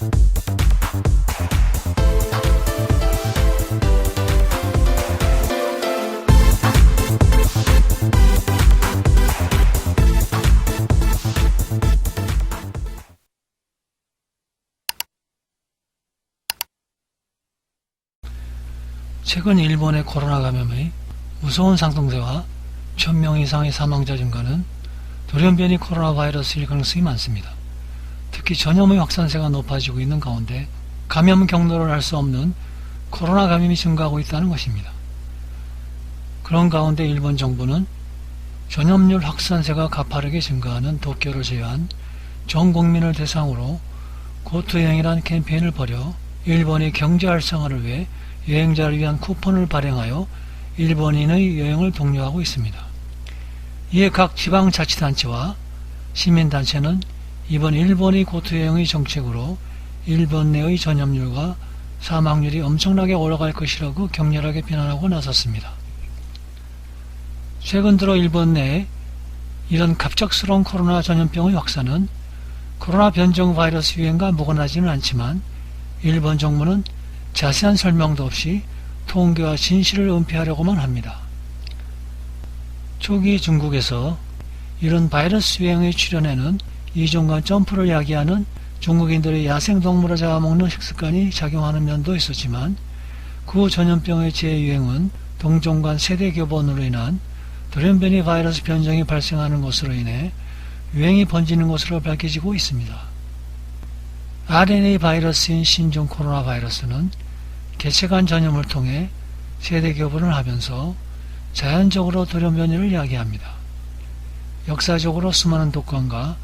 최근 일본의 코로나 감염의 무서운 상승세와 1000명 이상의 사망자 증가는 돌연변이 코로나 바이러스일 가능성이 많습니다. 특히 전염의 확산세가 높아지고 있는 가운데 감염 경로를 알 수 없는 코로나 감염이 증가하고 있다는 것입니다. 그런 가운데 일본 정부는 전염률 확산세가 가파르게 증가하는 도쿄를 제외한 전 국민을 대상으로 고토 여행이라는 캠페인을 벌여 일본의 경제 활성화를 위해 여행자를 위한 쿠폰을 발행하여 일본인의 여행을 독려하고 있습니다. 이에 각 지방자치단체와 시민단체는 이번 일본의 고토여행의 정책으로 일본 내의 전염률과 사망률이 엄청나게 올라갈 것이라고 격렬하게 비난하고 나섰습니다. 최근 들어 일본 내에 이런 갑작스러운 코로나 전염병의 확산은 코로나 변종 바이러스 유행과 무관하지는 않지만 일본 정부는 자세한 설명도 없이 통계와 진실을 은폐하려고만 합니다. 초기 중국에서 이런 바이러스 유행의 출현에는 이종간 점프를 야기하는 중국인들의 야생동물을 잡아먹는 식습관이 작용하는 면도 있었지만 그 전염병의 재유행은 동종간 세대 교본으로 인한 돌연변이 바이러스 변종이 발생하는 것으로 인해 유행이 번지는 것으로 밝혀지고 있습니다. RNA 바이러스인 신종 코로나 바이러스는 개체간 전염을 통해 세대 교분을 하면서 자연적으로 돌연변이를 야기합니다. 역사적으로 수많은 독감과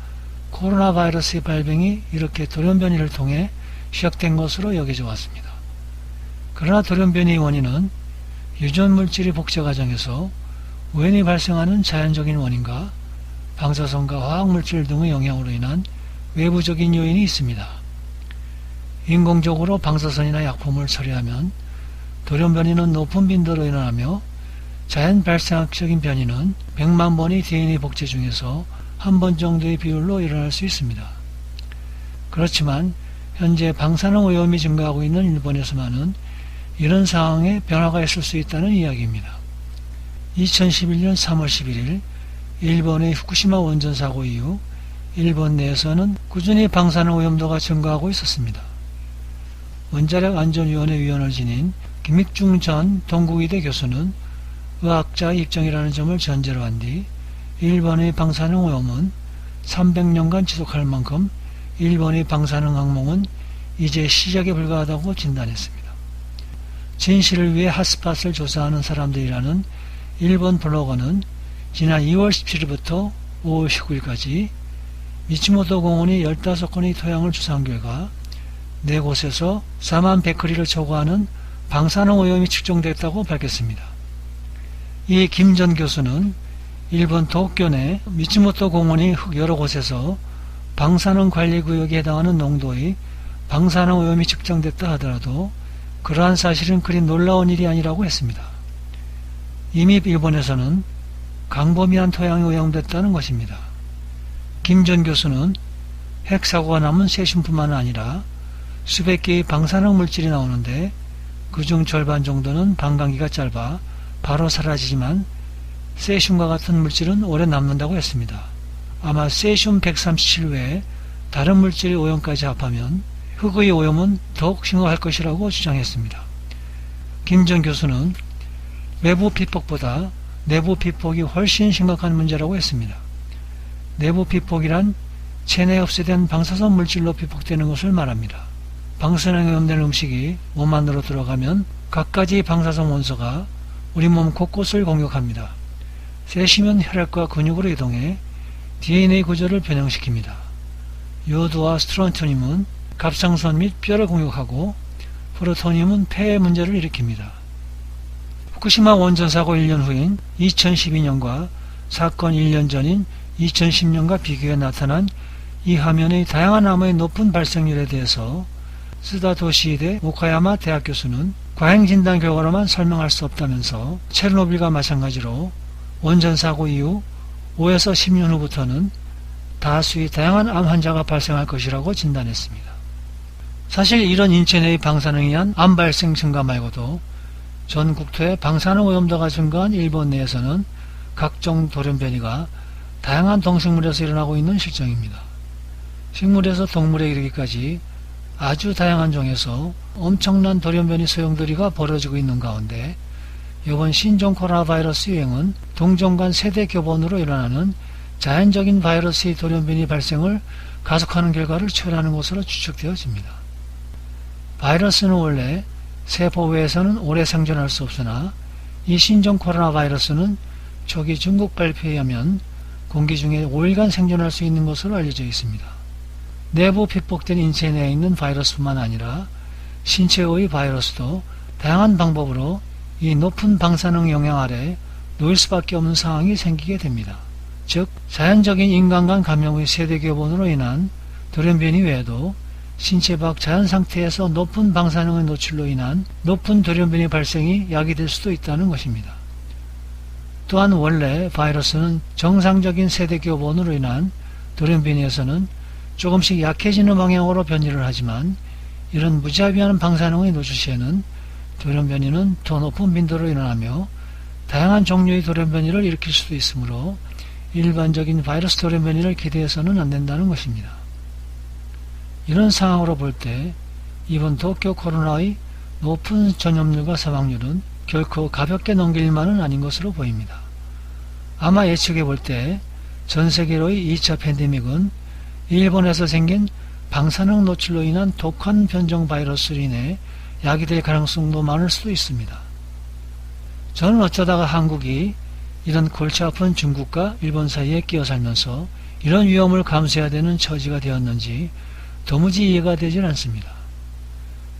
코로나 바이러스의 발병이 이렇게 돌연변이를 통해 시작된 것으로 여겨져 왔습니다. 그러나 돌연변이의 원인은 유전 물질의 복제 과정에서 우연히 발생하는 자연적인 원인과 방사선과 화학물질 등의 영향으로 인한 외부적인 요인이 있습니다. 인공적으로 방사선이나 약품을 처리하면 돌연 변이는 높은 빈도로 일어나며 자연 발생학적인 변이는 100만 번의 DNA 복제 중에서 한 번 정도의 비율로 일어날 수 있습니다. 그렇지만 현재 방사능 오염이 증가하고 있는 일본에서만은 이런 상황에 변화가 있을 수 있다는 이야기입니다. 2011년 3월 11일 일본의 후쿠시마 원전 사고 이후 일본 내에서는 꾸준히 방사능 오염도가 증가하고 있었습니다. 원자력 안전위원회 위원을 지닌 김익중 전 동국의대 교수는 의학자의 입장이라는 점을 전제로 한 뒤 일본의 방사능 오염은 300년간 지속할 만큼 일본의 방사능 항목은 이제 시작에 불과하다고 진단했습니다. 진실을 위해 핫스팟을 조사하는 사람들이라는 일본 블로거는 지난 2월 17일부터 5월 19일까지 미치모토 공원이 15건의 토양을 조사한 결과 네 곳에서 4만 베크리를 초과하는 방사능 오염이 측정됐다고 밝혔습니다. 이 김 전 교수는 일본 도쿄 내 미츠모토 공원이 여러 곳에서 방사능 관리 구역에 해당하는 농도의 방사능 오염이 측정됐다 하더라도 그러한 사실은 그리 놀라운 일이 아니라고 했습니다. 이미 일본에서는 강범위한 토양이 오염됐다는 것입니다. 김전 교수는 핵사고가 남은 세슘뿐만 아니라 수백 개의 방사능 물질이 나오는데 그중 절반 정도는 방광기가 짧아 바로 사라지지만 세슘과 같은 물질은 오래 남는다고 했습니다. 아마 세슘 137 외에 다른 물질의 오염까지 합하면 흙의 오염은 더욱 심각할 것이라고 주장했습니다. 김정 교수는 외부 피폭보다 내부 피폭이 훨씬 심각한 문제라고 했습니다. 내부 피폭이란 체내에 흡수된 방사선 물질로 피폭되는 것을 말합니다. 방사능에 오염된 음식이 몸 안으로 들어가면 갖가지 방사선 원소가 우리 몸 곳곳을 공격합니다. 세심은 혈액과 근육으로 이동해 DNA 구조를 변형시킵니다. 요도와 스트론토늄은 갑상선 및 뼈를 공격하고 프로토늄은 폐의 문제를 일으킵니다. 후쿠시마 원전 사고 1년 후인 2012년과 사건 1년 전인 2010년과 비교해 나타난 이 화면의 다양한 암의 높은 발생률에 대해서 스다도시대 오카야마 대학 교수는 과잉 진단 결과로만 설명할 수 없다면서 체르노빌과 마찬가지로 원전 사고 이후 5에서 10년 후부터는 다수의 다양한 암 환자가 발생할 것이라고 진단했습니다. 사실 이런 인체 내의 방사능에 의한 암 발생 증가 말고도 전 국토에 방사능 오염도가 증가한 일본 내에서는 각종 돌연변이가 다양한 동식물에서 일어나고 있는 실정입니다. 식물에서 동물에 이르기까지 아주 다양한 종에서 엄청난 돌연변이 소용돌이가 벌어지고 있는 가운데 이번 신종 코로나 바이러스 유행은 동종 간 세대 교본으로 일어나는 자연적인 바이러스의 돌연변이 발생을 가속하는 결과를 초래하는 것으로 추측되어집니다. 바이러스는 원래 세포 외에서는 오래 생존할 수 없으나 이 신종 코로나 바이러스는 초기 중국 발표에 의하면 공기 중에 5일간 생존할 수 있는 것으로 알려져 있습니다. 내부 핍복된 인체 내에 있는 바이러스뿐만 아니라 신체의 바이러스도 다양한 방법으로 이 높은 방사능 영향 아래 놓일 수밖에 없는 상황이 생기게 됩니다. 즉 자연적인 인간 간 감염의 세대 교본으로 인한 돌연변이 외에도 신체 밖 자연 상태에서 높은 방사능의 노출로 인한 높은 돌연변이 발생이 야기될 수도 있다는 것입니다. 또한 원래 바이러스는 정상적인 세대 교본으로 인한 돌연변이에서는 조금씩 약해지는 방향으로 변이를 하지만 이런 무자비한 방사능의 노출 시에는 돌연 변이는 더 높은 빈도로 일어나며 다양한 종류의 돌연 변이를 일으킬 수도 있으므로 일반적인 바이러스 돌연 변이를 기대해서는 안 된다는 것입니다. 이런 상황으로 볼 때 이번 도쿄 코로나의 높은 전염률과 사망률은 결코 가볍게 넘길 일만은 아닌 것으로 보입니다. 아마 예측해 볼 때 전 세계로의 2차 팬데믹은 일본에서 생긴 방사능 노출로 인한 독한 변종 바이러스로 인해 야기될 가능성도 많을 수도 있습니다. 저는 어쩌다가 한국이 이런 골치 아픈 중국과 일본 사이에 끼어 살면서 이런 위험을 감수해야 되는 처지가 되었는지 도무지 이해가 되질 않습니다.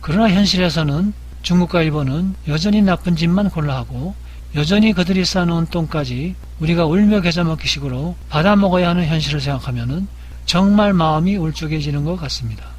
그러나 현실에서는 중국과 일본은 여전히 나쁜 짓만 골라하고 여전히 그들이 쌓아놓은 똥까지 우리가 울며 겨자 먹기 식으로 받아먹어야 하는 현실을 생각하면 정말 마음이 울적해지는 것 같습니다.